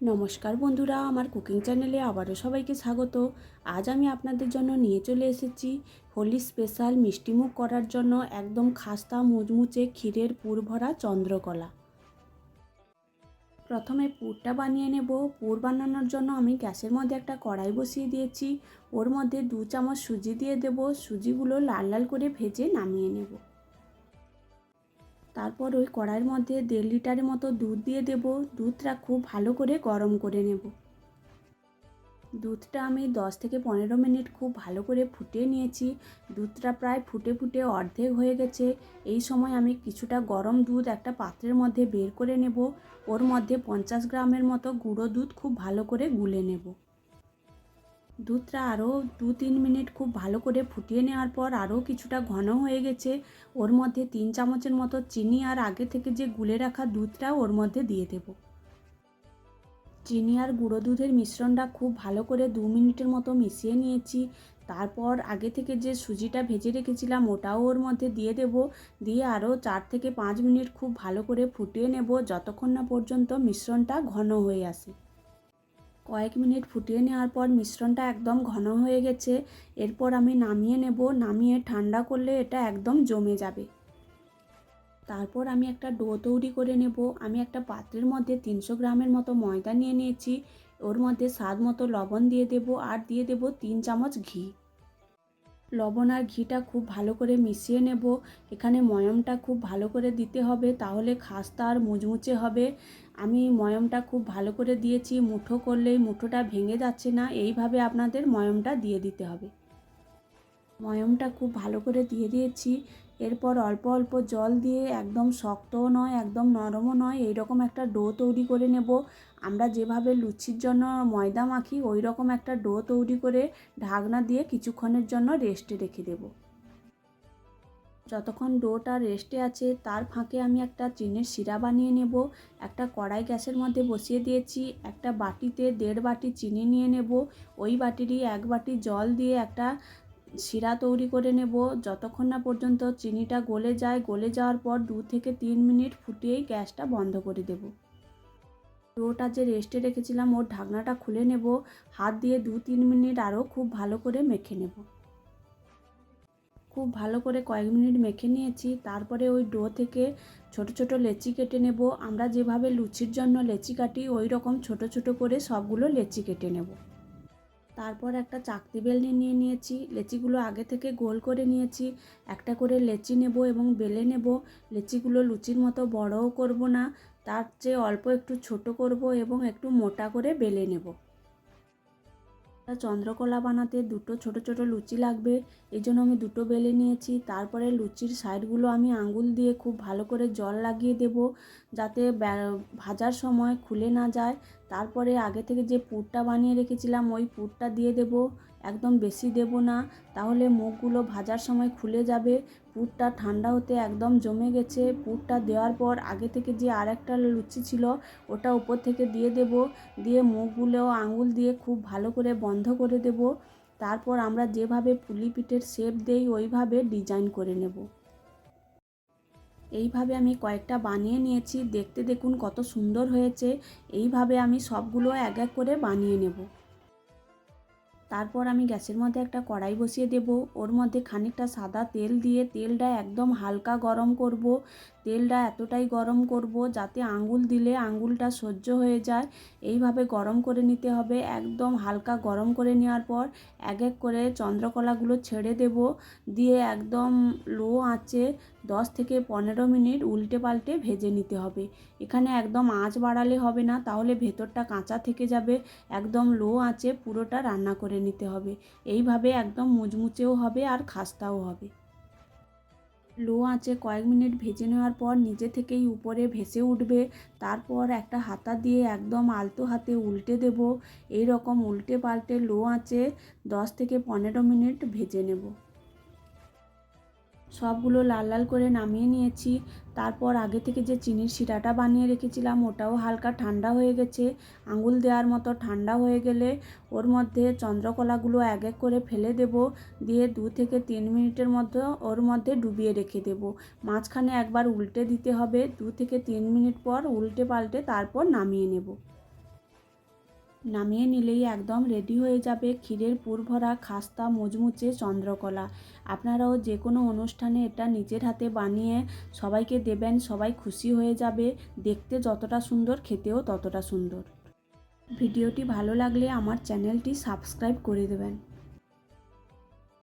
নমস্কার বন্ধুরা, আমার কুকিং চ্যানেলে আবারও সবাইকে স্বাগত। আজ আমি আপনাদের জন্য নিয়ে চলে এসেছি হোলি স্পেশাল মিষ্টিমুখ করার জন্য একদম খাস্তা মুচমুচে ক্ষীরের পুর ভরা চন্দ্রকলা। প্রথমে পুরটা বানিয়ে নেব। পুর বানানোর জন্য আমি গ্যাসের মধ্যে একটা কড়াই বসিয়ে দিয়েছি। ওর মধ্যে দু চামচ সুজি দিয়ে দেব। সুজিগুলো লাল লাল করে ভেজে নামিয়ে নেব। তারপর ওই কড়াইয়ের মধ্যে দেড় লিটারের মতো দুধ দিয়ে দেব। দুধটা খুব ভালো করে গরম করে নেব। দুধটা আমি দশ থেকে পনেরো মিনিট খুব ভালো করে ফুটিয়ে নিয়েছি। দুধটা প্রায় ফুটে ফুটে অর্ধেক হয়ে গেছে। এই সময় আমি কিছুটা গরম দুধ একটা পাত্রের মধ্যে বের করে নেব। ওর মধ্যে পঞ্চাশ গ্রামের মতো গুঁড়ো দুধ খুব ভালো করে গুলে নেব। দুধটা আরও দু তিন মিনিট খুব ভালো করে ফুটিয়ে নেওয়ার পর আরও কিছুটা ঘন হয়ে গেছে। ওর মধ্যে তিন চামচের মতো চিনি আর আগে থেকে যে গুলে রাখা দুধটা ওর মধ্যে দিয়ে দেব। চিনি আর গুঁড়ো দুধের মিশ্রণটা খুব ভালো করে দু মিনিটের মতো মিশিয়ে নিয়েছি। তারপর আগে থেকে যে সুজিটা ভেজে রেখেছিলাম ওটাও ওর মধ্যে দিয়ে দেব। দিয়ে আরও চার থেকে পাঁচ মিনিট খুব ভালো করে ফুটিয়ে নেব যতক্ষণ না পর্যন্ত মিশ্রণটা ঘন হয়ে আসে। কয়েক মিনিট ফুটিয়ে নেওয়ার পর মিশ্রণটা একদম ঘন হয়ে গেছে। এরপর আমি নামিয়ে নেব। নামিয়ে ঠান্ডা করলে এটা একদম জমে যাবে। তারপর আমি একটা ডো তৈরি করে নেব। আমি একটা পাত্রের মধ্যে তিনশো গ্রামের মতো ময়দা নিয়ে নিয়েছি। ওর মধ্যে স্বাদ মতো লবণ দিয়ে দেব। আর দিয়ে দেব তিন চামচ ঘি। লবণ আর ঘিটা খুব ভালো করে মিশিয়ে নেব। এখানে ময়মটা খুব ভালো করে দিতে হবে, তাহলে খাস্তা আর মুচমুচে হবে। আমি ময়মটা খুব ভালো করে দিয়েছি, মুঠো করলেই মুঠোটা ভেঙে যাচ্ছে না, এইভাবে আপনাদের ময়মটা দিয়ে দিতে হবে। ময়মটা খুব ভালো করে দিয়ে দিয়েছি। এরপর অল্প অল্প জল দিয়ে একদম শক্তও নয়, একদম নরমও নয়, এইরকম একটা ডো তৈরি করে নেব। আমরা যেভাবে লুচির জন্য ময়দা মাখি ওই রকম একটা ডো তৈরি করে ঢাকনা দিয়ে কিছুক্ষণের জন্য রেস্টে রেখে দেব। যতক্ষণ ডোটা রেস্টে আছে, তার ফাঁকে আমি একটা চিনের শিরা বানিয়ে নেব, একটা কড়াই গ্যাসের মধ্যে বসিয়ে দিয়েছি, একটা বাটিতে দেড় বাটি চিনি নিয়ে নেব, ওই বাটিরই এক বাটি জল দিয়ে একটা শিরা তৈরি করে নেব। যতক্ষণ না পর্যন্ত চিনিটা গলে যায়, গলে যাওয়ার পর দু থেকে তিন মিনিট ফুটিয়েই গ্যাসটা বন্ধ করে দেব। ডোটা যে রেস্টে রেখেছিলাম, ওর ঢাকনাটা খুলে নেব। হাত দিয়ে দু তিন মিনিট আরও খুব ভালো করে মেখে নেব। খুব ভালো করে কয়েক মিনিট মেখে নিয়েছি। তারপরে ওই ডো থেকে ছোট ছোট লেচি কেটে নেব। আমরা যেভাবে লুচির জন্য লেচি কাটি, ওই রকম ছোট ছোট করে সবগুলো লেচি কেটে নেব। তারপর একটা চাকতি বেলনি নিয়ে নিয়েছি, লেচিগুলো আগে থেকে গোল করে নিয়েছি। একটা করে লেচি নেব এবং বেলে নেব। লেচিগুলো লুচির মতো বড়ও করব না, তার চেয়ে অল্প একটু ছোট করব এবং একটু মোটা করে বেলে নেব। চন্দ্রকলা বানাতে দুটো ছোট ছোট লুচি লাগবে, এই জন্য আমি দুটো বেলে নিয়েছি। তারপরে লুচির সাইডগুলো আমি আঙ্গুল দিয়ে খুব ভালো করে জল লাগিয়ে দেব, যাতে ভাজার সময় খুলে না যায়। তারপরে আগে থেকে যে পুরটা বানিয়ে রেখেছিলাম, ওই পুরটা দিয়ে দেব। একদম বেশি দেব না। তাহলে মুখগুলো ভাজার সময় খুলে যাবে। পুরটা ঠান্ডা হতে একদম জমে গেছে। পুরটা দেওয়ার পর আগে থেকে যে আর একটা লুচি ছিল, ওটা উপর থেকে দিয়ে দেব। দিয়ে মুখগুলো আঙুল দিয়ে খুব ভালো করে বন্ধ করে দেব। তারপর আমরা যেভাবে পুলি পিঠের শেপ দেই, ওইভাবে ডিজাইন করে নেব। এইভাবে আমি কয়েকটা বানিয়ে নিয়েছি। দেখতে দেখুন কত সুন্দর হয়েছে। এইভাবে আমি সবগুলো এক এক করে বানিয়ে নেব। তারপর আমি গ্যাসের মধ্যে একটা কড়াই বসিয়ে দেব। ওর মধ্যে খানিকটা সাদা তেল দিয়ে তেলটা একদম হালকা গরম করব। তেলটা এতটাই গরম করব যাতে আঙ্গুল দিলে আঙ্গুলটা সহ্য হয়ে যায়। এইভাবে গরম করে নিতে হবে। একদম হালকা গরম করে নেওয়ার পর এক এক করে চন্দ্রকলাগুলো ছেড়ে দেব। দিয়ে একদম লো আঁচে দশ থেকে পনেরো মিনিট উল্টে পাল্টে ভেজে নিতে হবে। এখানে একদম আঁচ বাড়ালে হবে না, তাহলে ভেতরটা কাঁচা থেকে যাবে। একদম লো আঁচে পুরোটা রান্না করে নিতে হবে। এইভাবে একদম মুচমুচেও হবে আর খাস্তাও হবে। লো আঁচে কয়েক মিনিট ভেজে নেওয়ার পর নিজে থেকেই উপরে ভেসে উঠবে। তারপর একটা হাতা দিয়ে একদম আলতো হাতে উল্টে দেব। এই রকম উল্টে পাল্টে লো আঁচে দশ থেকে পনেরো মিনিট ভেজে নেব। সবগুলো লাল লাল করে নামিয়ে নিয়েছি। তারপর আগে থেকে যে চিনির শিরাটা বানিয়ে রেখেছিলাম, ওটাও হালকা ঠান্ডা হয়ে গেছে। আঙুল দেওয়ার মতো ঠান্ডা হয়ে গেলে ওর মধ্যে চন্দ্রকলাগুলো এক এক করে ফেলে দেব। দিয়ে দু থেকে তিন মিনিটের মধ্যে ওর মধ্যে ডুবিয়ে রেখে দেব। মাঝখানে একবার উল্টে দিতে হবে। দু থেকে তিন মিনিট পর উল্টে পাল্টে তারপর নামিয়ে নেব। নামিয়ে নিলেই একদম রেডি হয়ে যাবে ক্ষীরের পুর ভরা খাস্তা মজমুচে চন্দ্রকলা। আপনারাও যে কোনো অনুষ্ঠানে এটা নিজের হাতে বানিয়ে সবাইকে দেবেন, সবাই খুশি হয়ে যাবে। দেখতে যতটা সুন্দর, খেতেও ততটা সুন্দর। ভিডিওটি ভালো লাগলে আমার চ্যানেলটি সাবস্ক্রাইব করে দেবেন।